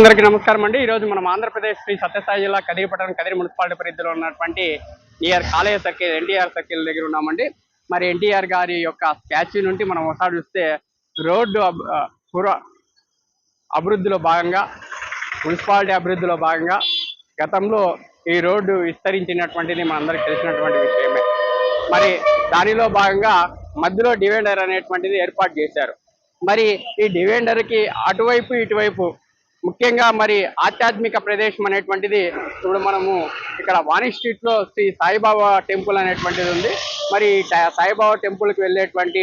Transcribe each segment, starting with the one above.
అందరికీ నమస్కారం అండి. ఈరోజు మనం ఆంధ్రప్రదేశ్ శ్రీ సత్యసాయి జిల్లా కదిరిపట్టణం కదిరి మున్సిపాలిటీ పరిధిలో ఉన్నటువంటి నియర్ కాలేయ సర్కిల్ ఎన్టీఆర్ సర్కిల్ దగ్గర ఉన్నామండి. మరి ఎన్టీఆర్ గారి యొక్క స్టాచ్యూ నుండి మనం ఒకసారి చూస్తే రోడ్డు పుర అభివృద్ధిలో భాగంగా మున్సిపాలిటీ అభివృద్ధిలో భాగంగా గతంలో ఈ రోడ్డు విస్తరించినటువంటిది మనందరికీ తెలిసినటువంటి విషయమే. మరి దానిలో భాగంగా మధ్యలో డివైడర్ అనేటువంటిది ఏర్పాటు చేశారు. మరి ఈ డివైడర్కి అటువైపు ఇటువైపు ముఖ్యంగా మరి ఆధ్యాత్మిక ప్రదేశం అనేటువంటిది ఇప్పుడు మనము ఇక్కడ వాణి స్ట్రీట్లో శ్రీ సాయిబాబా టెంపుల్ అనేటువంటిది ఉంది. మరి సాయిబాబా టెంపుల్కి వెళ్ళేటువంటి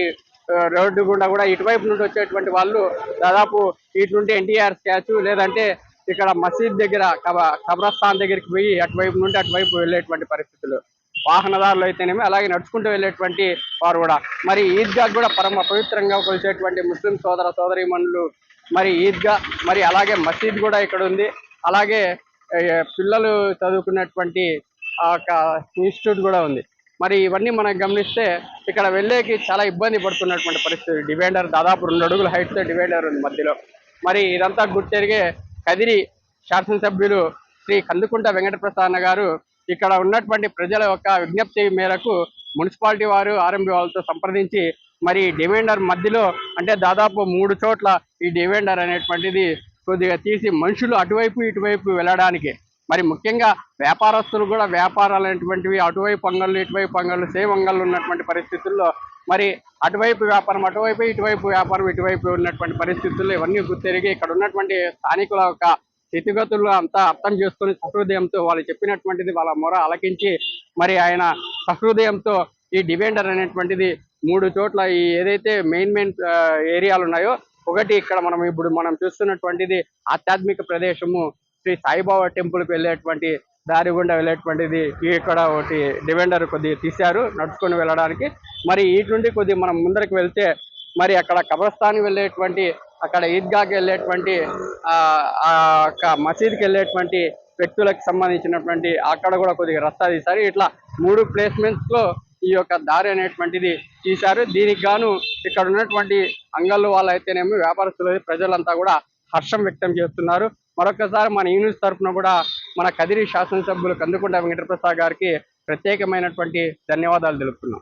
రోడ్డు గుండా కూడా ఇటువైపు నుండి వచ్చేటువంటి వాళ్ళు దాదాపు ఇటు నుండి ఎన్టీఆర్ స్టాచ్యూ లేదంటే ఇక్కడ మసీద్ దగ్గర కబ కబ్రస్థాన్ దగ్గరికి పోయి అటువైపు నుండి అటువైపు వెళ్ళేటువంటి పరిస్థితులు. వాహనదారులు అయితేనేమి అలాగే నడుచుకుంటూ వెళ్ళేటువంటి వారు కూడా. మరి ఈద్గా కూడా పరమ పవిత్రంగా కొలిచేటువంటి ముస్లిం సోదర సోదరీమణులు మరి ఈద్గా మరి అలాగే మసీద్ కూడా ఇక్కడ ఉంది. అలాగే పిల్లలు చదువుకున్నటువంటి ఆ యొక్క ఇన్స్టిట్యూట్ కూడా ఉంది. మరి ఇవన్నీ మనం గమనిస్తే ఇక్కడ వెళ్ళేకి చాలా ఇబ్బంది పడుతున్నటువంటి పరిస్థితి. డివైడర్ దాదాపు రెండు అడుగుల హైట్తో డివైడర్ ఉంది మధ్యలో. మరి ఇదంతా గుర్తెరిగే కదిరి శాసనసభ్యులు శ్రీ కందుకుంట వెంకటప్రసన్న గారు ఇక్కడ ఉన్నటువంటి ప్రజల యొక్క విజ్ఞప్తి మేరకు మున్సిపాలిటీ వారు ఆర్ఎంబి వాళ్ళతో సంప్రదించి మరి డివైండర్ మధ్యలో అంటే దాదాపు మూడు చోట్ల ఈ డివైండర్ అనేటువంటిది కొద్దిగా తీసి మనుషులు అటువైపు ఇటువైపు వెళ్ళడానికి. మరి ముఖ్యంగా వ్యాపారస్తులు కూడా వ్యాపారాలు అనేటువంటివి అటువైపు అంగళ్ళు ఇటువైపు అంగళ్ళు సేమ్ అంగళ్ళు ఉన్నటువంటి పరిస్థితుల్లో మరి అటువైపు వ్యాపారం అటువైపు ఇటువైపు వ్యాపారం ఇటువైపు ఉన్నటువంటి పరిస్థితుల్లో ఇవన్నీ గుర్తెరిగి ఇక్కడ ఉన్నటువంటి స్థానికుల యొక్క స్థితిగతులు అంతా అర్థం చేసుకుని సహృదయంతో వాళ్ళు చెప్పినటువంటిది వాళ్ళ మొర అలకించి మరి ఆయన సహృదయంతో ఈ డివెండర్ అనేటువంటిది మూడు చోట్ల ఈ ఏదైతే మెయిన్ మెయిన్ ఏరియాలు ఉన్నాయో ఒకటి ఇక్కడ మనం ఇప్పుడు మనం చూస్తున్నటువంటిది ఆధ్యాత్మిక ప్రదేశము. శ్రీ సాయిబాబా టెంపుల్కి వెళ్ళేటువంటి దారి గుండా వెళ్ళేటువంటిది ఇక్కడ ఒకటి డివెండర్ కొద్దిగా తీశారు నడుచుకొని వెళ్ళడానికి. మరి ఇటు నుండి కొద్ది మనం ముందరికి వెళ్తే మరి అక్కడ కబ్రస్థాన్కి వెళ్ళేటువంటి అక్కడ ఈద్గాకి వెళ్ళేటువంటి ఆ ఆ యొక్క మసీద్కి వెళ్ళేటువంటి వ్యక్తులకు సంబంధించినటువంటి అక్కడ కూడా కొద్దిగా రస్తా తీశారు. ఇట్లా మూడు ప్లేస్మెంట్స్లో ఈ యొక్క దారి అనేటువంటిది తీశారు. దీనికి గాను ఇక్కడ ఉన్నటువంటి అంగళ్ళు వాళ్ళైతేనేమి వ్యాపారస్తులు ప్రజలంతా కూడా హర్షం వ్యక్తం చేస్తున్నారు. మరొకసారి మన యూనిస్ తరఫున కూడా మన కదిరి శాసనసభ్యులు కందుకుంట వెంకటప్రసాద్ గారికి ప్రత్యేకమైనటువంటి ధన్యవాదాలు తెలుపుతున్నాం.